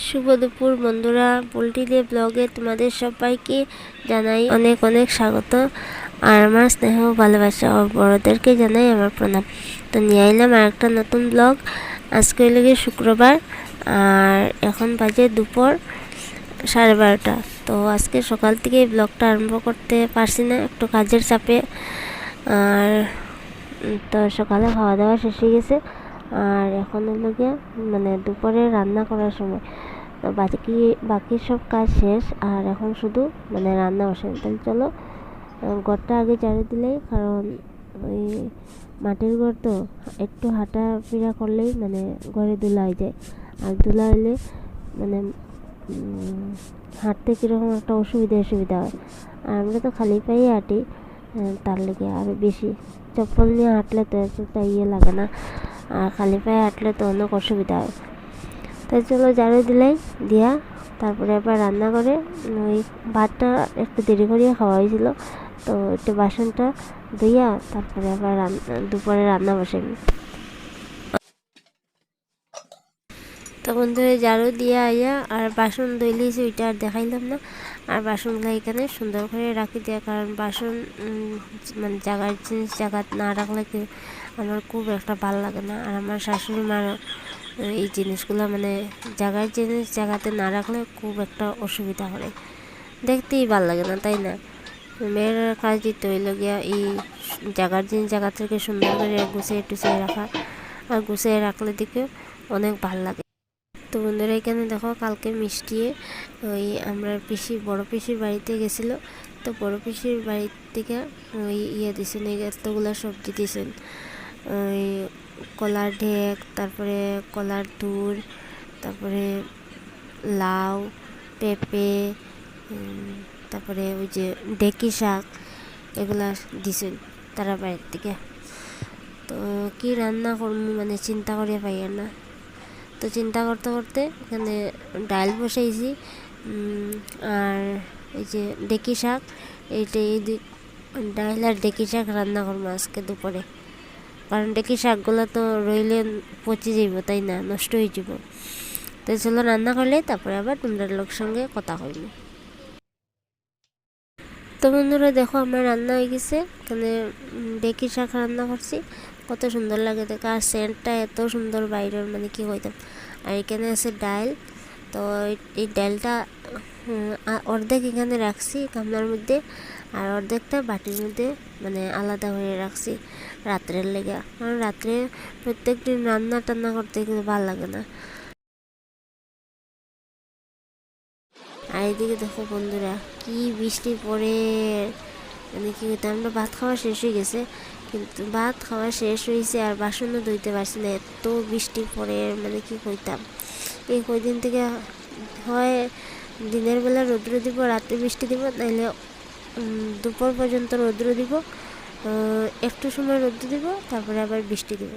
শুভ দুপুর বন্ধুরা। দিয়ে ব্লগে তোমাদের সবাইকে জানাই অনেক অনেক স্বাগত। আর আমার স্নেহ, ভালোবাসা বড়োদেরকে জানাই আমার প্রণাম। তো নিয়ে আইলাম আর একটা নতুন ব্লগ। আজকে লেগে শুক্রবার, আর এখন বাজে দুপুর সাড়ে বারোটা। তো আজকে সকাল থেকে ব্লগটা আরম্ভ করতে পারছি না, একটু কাজের চাপে। আর তো সকালে খাওয়া দাওয়া শেষ হয়ে গেছে। আর এখন হলো গিয়ে মানে দুপুরে রান্না করার সময় বাকি বাকি সব কাজ শেষ, আর এখন শুধু মানে রান্না বসে। তাহলে চলো ঘরটা আগে ঝাড়ু দিলেই, কারণ ওই মাটির ঘর তো, একটু হাঁটা ফিরা করলেই মানে ঘরে ধুলা হয়ে যায়। আর ধুলা হলে মানে হাঁটতে কীরকম একটা অসুবিধা অসুবিধা হয়। আর আমরা তো খালি পায়ে হাঁটি তার লেগে আরও বেশি। চপ্পল নিয়ে হাঁটলে তো এতটা ইয়ে লাগে না আর খালি পায়ে হাঁটলে তো অনেক অসুবিধা হয় তাই চলো ঝাড়ু দিলাই দিয়া তারপরে আবার রান্না করে ওই ভাতটা একটু দেরি করিয়া খাওয়া হয়েছিল তো একটু বাসনটা ধুইয়া তারপরে আবার রান্না দুপুরে রান্না বসাবি তো বন্ধুরা ঝাড়ু দিয়ে আইয়া আর বাসন ধুইলিছি ওইটা আর দেখাইলাম না আর বাসনগুলো এখানে সুন্দর করে রাখি দেওয়া কারণ বাসন মানে জায়গার জিনিস, জায়গা না রাখলে কি আমার খুব একটা ভালো লাগে না। আর আমার শাশুড়ি মার এই জিনিসগুলো মানে জায়গার জিনিস, জায়গাতে না রাখলে খুব একটা অসুবিধা করে দেখতেই ভালো লাগে না, তাই না? মেয়ের কাজ দিতে হইল গিয়া এই জায়গার জিনিস, জায়গা থেকে সুন্দর করে গুছিয়ে টুছিয়ে রাখা। আর গুছিয়ে রাখলে দিকে অনেক ভালো লাগে। তো বন্ধুরা এখানে দেখো কালকে মিষ্টি, ওই আমরা পিসি, বড় পিসির বাড়িতে গেছিল। তো বড় পিসির বাড়ি থেকে ওই ইয়ে দিয়েছেন এতগুলো সবজি দিয়েছেন ওই কলার ঢেক, তারপরে কলার দুর তারপরে লাউ, পেঁপে তারপরে ওই যে ডেকি শাক, এগুলা দিছেন তারা বাড়ির থেকে। তো কি রান্না করব মানে চিন্তা করিয়া পাই না। তো চিন্তা করতে করতে এখানে ডাল বসাইছি আর এই যে ডেকি শাক, এইটা এই দুই ডাল আর ডেকি শাক রান্না করব আজকে দুপুরে। কারণ ডেকি শাকগুলো তো রইলে পচে যাইব, তাই না? নষ্ট হয়ে যাব তো চলো রান্না করলে তারপরে আবার তোমরা লোক সঙ্গে কথা কইব। তো বন্ধুরা দেখো আমার রান্না হয়ে গেছে। এখানে ডেকি শাক রান্না করছি। কত সুন্দর লাগে দেখো, আর সেন্টটা এত সুন্দর বাইরের মানে কি কইতাম আর এখানে আছে ডাল। তো এই- ডালটা অর্ধেক এখানে রাখছি গামলার মধ্যে, আর অর্ধেকটা বাটির মধ্যে মানে আলাদা করে রাখছি রাত্রের লেগে। কারণ রাত্রে প্রত্যেক দিন রান্না টান্না করতে কিন্তু ভালো লাগে না। আর এদিকে দেখো বন্ধুরা, কি বৃষ্টি পড়ে। মানে কি আমরা ভাত খাওয়া শেষ হয়ে গেছে। কিন্তু ভাত খাওয়া শেষ হয়েছে আর বাসনও ধুইতে পারছি না এত বৃষ্টি পড়ে মানে কি কইতাম? এই কয়দিন থেকে হয় দিনের বেলা রৌদ্র দিব রাতে বৃষ্টি দিব উম, দুপুর পর্যন্ত রৌদ্র দিব একটু সময় রৌদ্র দিব তারপরে আবার বৃষ্টি দিব।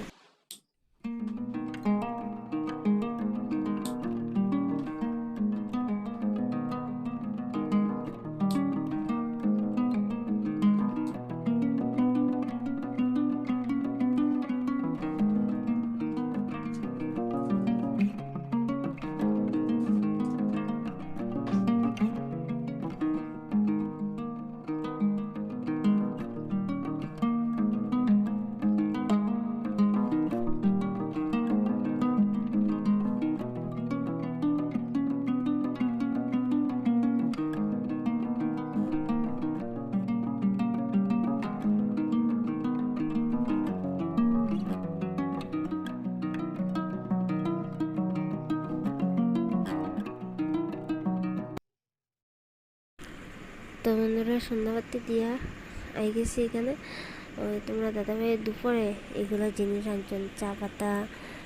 তো বন্ধুরা সন্ধ্যাবাতি দিয়া আই গেছি এখানে। ওই তোমরা দাদাভাইয়ের দুপুরে এগুলো জিনিস আনছেন চা পাতা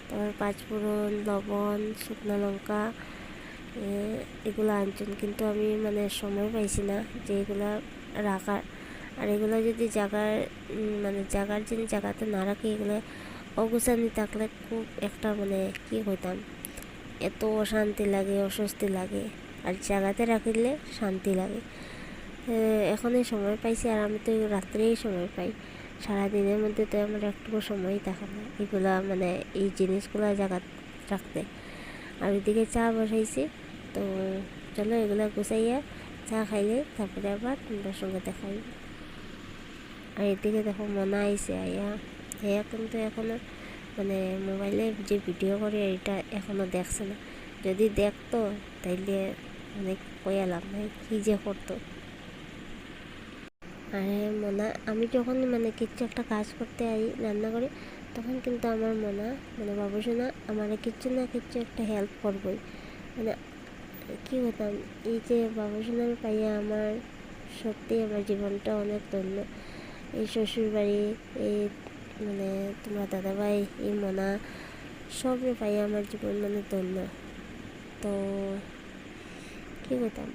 তারপর পাঁচফোড়ন লবণ শুকনো লঙ্কা এগুলো আনছেন। কিন্তু আমি মানে সময় পাইছি না যে এগুলো রাখার। আর এগুলো যদি জায়গার উম, মানে জায়গার জিনিস জায়গাতে না রাখি এগুলো অগুছানি থাকলে খুব একটা মানে কি হইতাম এত অশান্তি লাগে অস্বস্তি লাগে। আর জায়গাতে রাখিলে শান্তি লাগে। এ, এখন এই সময় পাইছি আর আমি তো রাত্রেই সময় পাই। সারাদিনের মধ্যে তো আমার একটুকু সময়ই থাকে না। এগুলা মানে এই জিনিসগুলো জায়গা রাখতে। আর ওইদিকে চা বসাইছি। তো চলো এগুলো গুছাইয়া চা খাইলে তারপরে আবার তোমরা সঙ্গে দেখাই আর এদিকে দেখো মনা আইসে আইয়া হ্যাঁ কিন্তু এখনও মানে মোবাইলে যে ভিডিও করে এটা এখনও দেখছে না। যদি দেখতো তাইলে মানে কয়া লাভ নাই কী যে করতো। আরে মনা, আমি যখন মানে কিচ্ছু একটা কাজ করতে আই, রান্না করি, তখন কিন্তু আমার মনা মানে বাবুসোনা আমার কিচ্ছু না কিচ্ছু একটা হেল্প করবই। মানে কী হতাম এই যে বাবুসোনার পাইয়া আমার সত্যি আমার জীবনটা অনেক ধন্য। এই শ্বশুরবাড়ি, এই মানে তোমার দাদাভাই, এই মনা সবরে পাই আমার জীবন মানে ধন্য। তো কী হতাম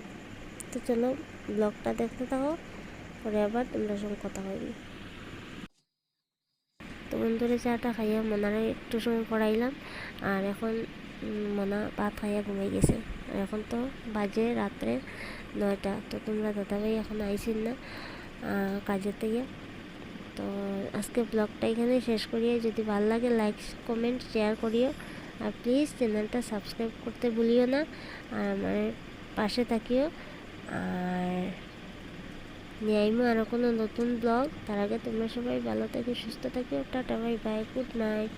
তো চলো ব্লগটা দেখতে থাকো। পরে আবার তোমরা সঙ্গে কথা হইবে। তো বন্ধুরা চাটা খাইয়া মনারে একটু সময় পড়াইলাম, আর এখন মনা ভাত খাইয়া ঘুমাই গেছে। এখন তো বাজে রাত্রে নয়টা, তো তোমরা দাদাভাই এখন আইসিন না কাজের থেকে। তো আজকে ব্লগটা এখানে শেষ করিয়ে যদি ভালো লাগে লাইক, কমেন্ট, শেয়ার করিও। আর প্লিজ চ্যানেলটা সাবস্ক্রাইব করতে ভুলিও না, আর আমার পাশে থাকিও। আর নিয়ে আরও কোনো নতুন ব্লগ? তার আগে তোমরা সবাই ভালো থাকি, সুস্থ থাকো, tata, bye bye, good night.